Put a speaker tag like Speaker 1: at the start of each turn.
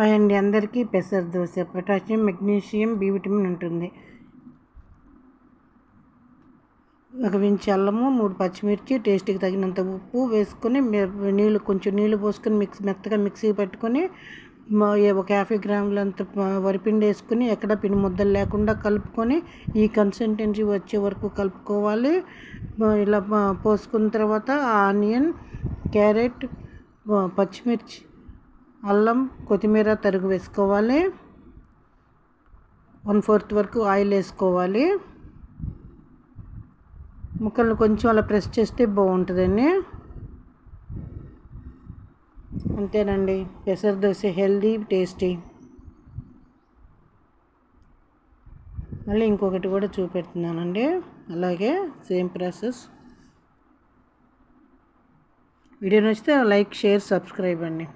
Speaker 1: Hi అండి. అందరికీ పెసర dosa potassium magnesium B vitamin ఉంటుంది. ఒక వించి అల్లము మూడు పచ్చిమిర్చి టేస్ట్కి తగినంత ఉప్పు వేసుకొని నీళ్ళు కొంచెం నీళ్ళు పోసుకొని మిక్స్ మెత్తగా మిక్సీ పెట్టుకొని ఒక యాభై గ్రాములంత వరిపిండి వేసుకుని ఎక్కడ పిండి ముద్దలు లేకుండా కలుపుకొని ఈ కన్సిస్టెన్సీ వచ్చే వరకు కలుపుకోవాలి. ఇలా పోసుకున్న తర్వాత ఆనియన్ క్యారెట్ పచ్చిమిర్చి అల్లం కొత్తిమీర తరుగు వేసుకోవాలి. వన్ ఫోర్త్ వరకు ఆయిల్ వేసుకోవాలి. ముక్కలు కొంచెం అలా ప్రెస్ చేస్తే బాగుంటుందండి. అంతేనండి. పెసర దోశ హెల్దీ టేస్టీ. మళ్ళీ ఇంకొకటి కూడా చూపెడుతున్నానండి. అలాగే సేమ్ ప్రాసెస్. వీడియో నచ్చితే లైక్ షేర్ సబ్స్క్రైబ్ అండి.